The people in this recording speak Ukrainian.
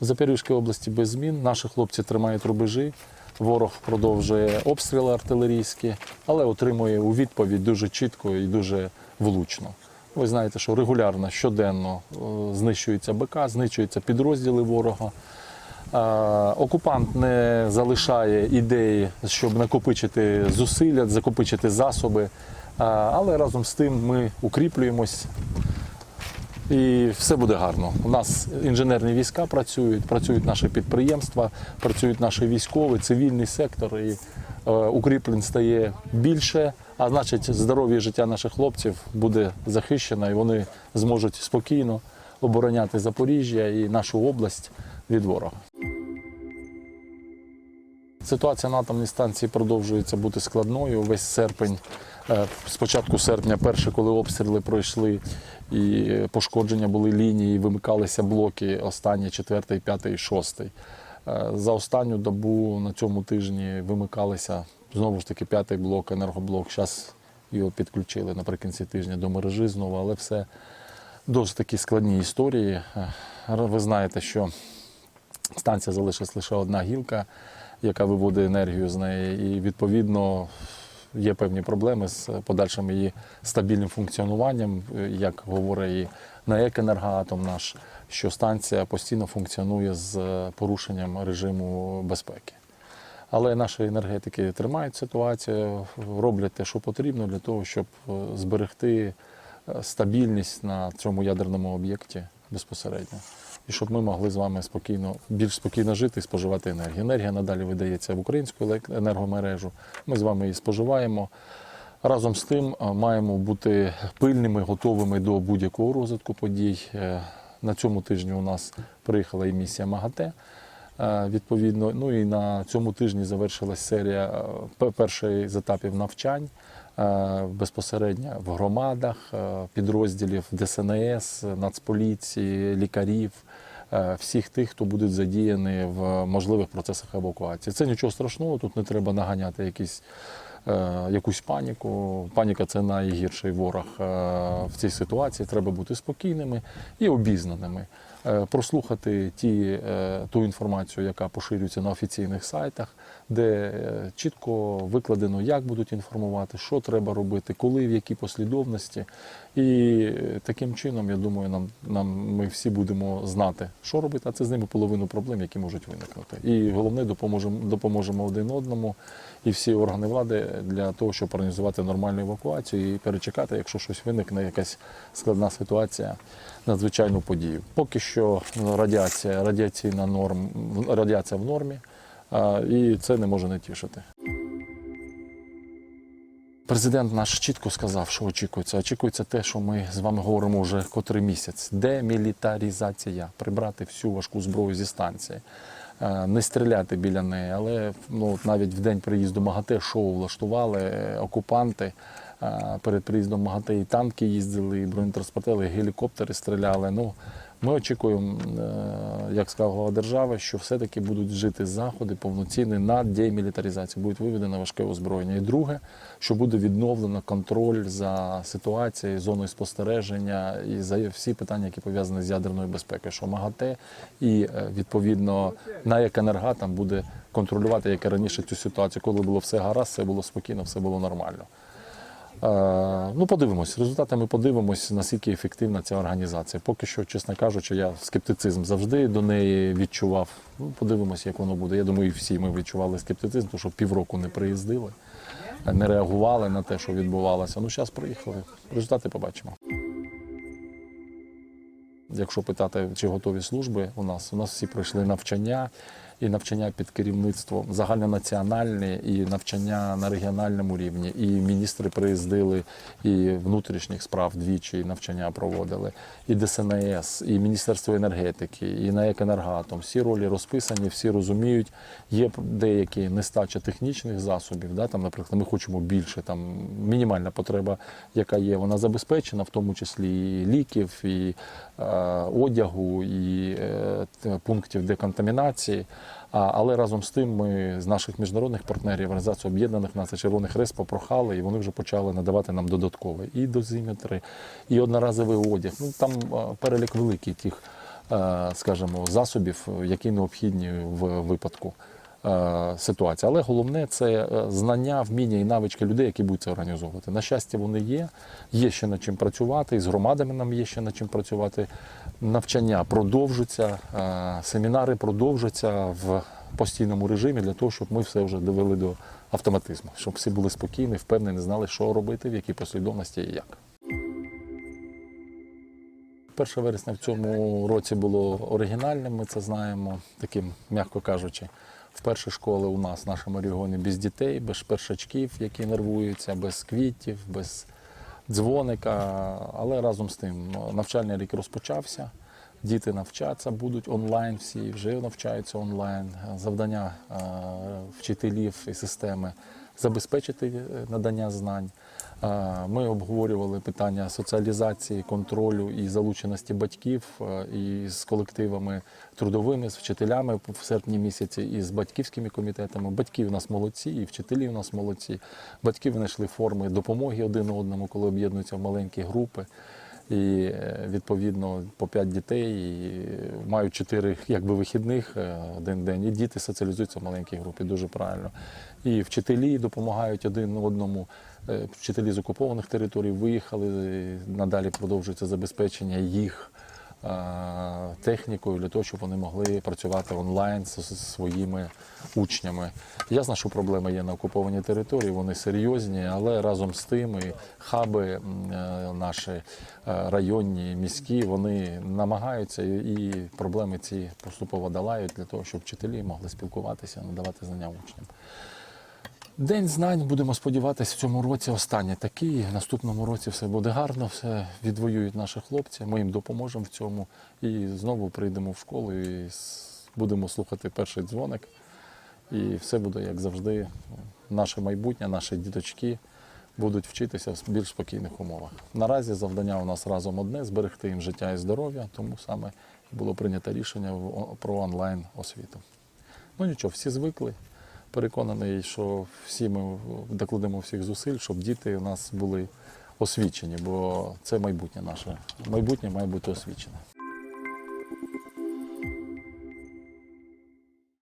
В Запорізькій області без змін. Наші хлопці тримають рубежі. Ворог продовжує обстріли артилерійські, але отримує у відповідь дуже чітко і дуже влучно. Ви знаєте, що регулярно, щоденно е, знищується БК, знищуються підрозділи ворога. Е, Окупант не залишає ідеї, щоб накопичити зусилля, закопичити засоби. Е, Але разом з тим ми укріплюємось і все буде гарно. У нас інженерні війська працюють, працюють наші підприємства, працюють наші військові, цивільний сектор. І е, укріплень стає більше, а значить, здоров'я життя наших хлопців буде захищено, і вони зможуть спокійно обороняти Запоріжжя і нашу область від ворога. Ситуація на атомній станції продовжується бути складною. Весь серпень, е, з початку серпня, перше, коли обстріли пройшли і пошкодження були лінії, вимикалися блоки, останні четвертий, п'ятий, шостий. Е, За останню добу на цьому тижні вимикалися знову ж таки п'ятий блок, енергоблок. Зараз його підключили наприкінці тижня до мережі знову, але все досить такі складні історії. Е, Ви знаєте, що станція залишилась лише одна гілка, яка виводить енергію з неї, і відповідно є певні проблеми з подальшим її стабільним функціонуванням, Е, як говорить і НАЕК «Енергоатом» наш, що станція постійно функціонує з порушенням режиму безпеки. Але наші енергетики тримають ситуацію, роблять те, що потрібно для того, щоб е, зберегти е, стабільність на цьому ядерному об'єкті безпосередньо. І щоб ми могли з вами спокійно, більш спокійно жити і споживати енергію. Енергія надалі видається в українську енергомережу. Ми з вами її споживаємо. Разом з тим е, маємо бути пильними, готовими до будь-якого розвитку подій. Е, На цьому тижні у нас приїхала і місія МАГАТЕ. Е, Відповідно, ну і на цьому тижні завершилась серія е, першої з етапів навчань е, безпосередньо в громадах, підрозділів ДСНС, Нацполіції, лікарів, всіх тих, хто будуть задіяні в можливих процесах евакуації. Це нічого страшного, тут не треба наганяти якісь. Якусь паніку. Паніка це найгірший ворог в цій ситуації. Треба бути спокійними і обізнаними. Е, Прослухати ті, е, ту інформацію, яка поширюється на офіційних сайтах, де е, чітко викладено, як будуть інформувати, що треба робити, коли, в якій послідовності. І таким чином, я думаю, нам, нам ми всі будемо знати, що робити, а це з ними половину проблем, які можуть виникнути. І головне, допоможемо, допоможемо один одному і всі органи влади для того, щоб організувати нормальну евакуацію і перечекати, якщо щось виникне, якась складна ситуація, надзвичайну подію. Поки що радіація, радіаційна норм, радіація в нормі, і це не може не тішити. Президент наш чітко сказав, що очікується. Очікується те, що ми з вами говоримо вже котрий місяць. Демілітарізація, прибрати всю важку зброю зі станції, Е, не стріляти біля неї. Але ну, навіть в день приїзду МАГАТЕ шоу влаштували е, окупанти. Перед приїздом МАГАТЕ і танки їздили, і бронетранспортери, і гелікоптери стріляли. Ну, ми очікуємо, е, як сказав глава держави, що все-таки будуть жити заходи повноцінні на демілітаризацію, будуть виведено важке озброєння. І друге, що буде відновлено контроль за ситуацією, зоною спостереження і за всі питання, які пов'язані з ядерною безпекою, що МАГАТЕ і е, відповідно НАЕК «Енергатом» буде контролювати, як і раніше цю ситуацію, коли було все гаразд, все було спокійно, все було нормально. Е, Ну, подивимось. Результатами подивимось, наскільки ефективна ця організація. Поки що, чесно кажучи, я скептицизм завжди до неї відчував. Ну, подивимось, як воно буде. Я думаю, всі ми відчували скептицизм, тому що півроку не приїздили, не реагували на те, що відбувалося. Ну, зараз приїхали. Результати побачимо. Якщо питати, чи готові служби у нас, у нас всі пройшли навчання і навчання під керівництвом загальнонаціональне, і навчання на регіональному рівні. І міністри приїздили, і внутрішніх справ двічі навчання проводили, і ДСНС, і Міністерство енергетики, і НАЕК «Енергоатом». Всі ролі розписані, всі розуміють. Є деякі нестача технічних засобів. Да? Там, наприклад, ми хочемо більше. Там мінімальна потреба, яка є, вона забезпечена, в тому числі і ліків, і е, одягу, і е, пунктів деконтамінації. Але разом з тим ми з наших міжнародних партнерів, Організації Об'єднаних Націй Червоних Хрест попрохали, і вони вже почали надавати нам додаткове і дозиметри, і одноразовий одяг. Ну там перелік великий тих, е, скажімо, засобів, які необхідні в випадку е, ситуації. Але головне це е, знання, вміння і навички людей, які будуть це організовувати. На щастя, вони є. Є ще над чим працювати, і з громадами нам є ще над чим працювати. Навчання продовжуться, е, семінари продовжаться в постійному режимі для того, щоб ми все вже довели до автоматизму, щоб всі були спокійні, впевнені, знали, що робити, в якій послідовності і як. 1 вересня в цьому році було оригінальним, ми це знаємо, таким, м'яко кажучи, вперше школи у нас в нашому регіоні без дітей, без першачків, які нервуються, без квітів, без дзвоника. Але разом з тим ну, навчальний рік розпочався. Діти навчаться, будуть онлайн всі, вже навчаються онлайн. Завдання е, вчителів і системи забезпечити е, надання знань. Е, Ми обговорювали питання соціалізації, контролю і залученості батьків е, і з колективами трудовими, з вчителями в серпні місяці, і з батьківськими комітетами. Батьки у нас молодці, і вчителі у нас молодці. Батьки знайшли форми допомоги один одному, коли об'єднуються в маленькі групи. І е, відповідно по 5 дітей і мають 4 якби вихідних е, один день. І діти соціалізуються в маленькій групі, дуже правильно. І вчителі допомагають один одному. Е, Вчителі з окупованих територій виїхали, надалі продовжується забезпечення їх технікою для того, щоб вони могли працювати онлайн зі своїми учнями. Ясно, що проблеми є на окупованій території, вони серйозні, але разом з тим і хаби е, наші е, районні, міські, вони намагаються і проблеми ці поступово долають для того, щоб вчителі могли спілкуватися, надавати знання учням. День знань, будемо сподіватися, в цьому році останній такий. В наступному році все буде гарно, все відвоюють наші хлопці. Ми їм допоможемо в цьому. І знову прийдемо в школу і будемо слухати перший дзвоник. І все буде, як завжди, наше майбутнє, наші діточки будуть вчитися в більш спокійних умовах. Наразі завдання у нас разом одне зберегти їм життя і здоров'я, тому саме було прийнято рішення про онлайн освіту. Ну нічого, всі звикли. Переконаний, що всі ми докладемо всіх зусиль, щоб діти у нас були освічені, бо це майбутнє наше. Майбутнє має бути освічене.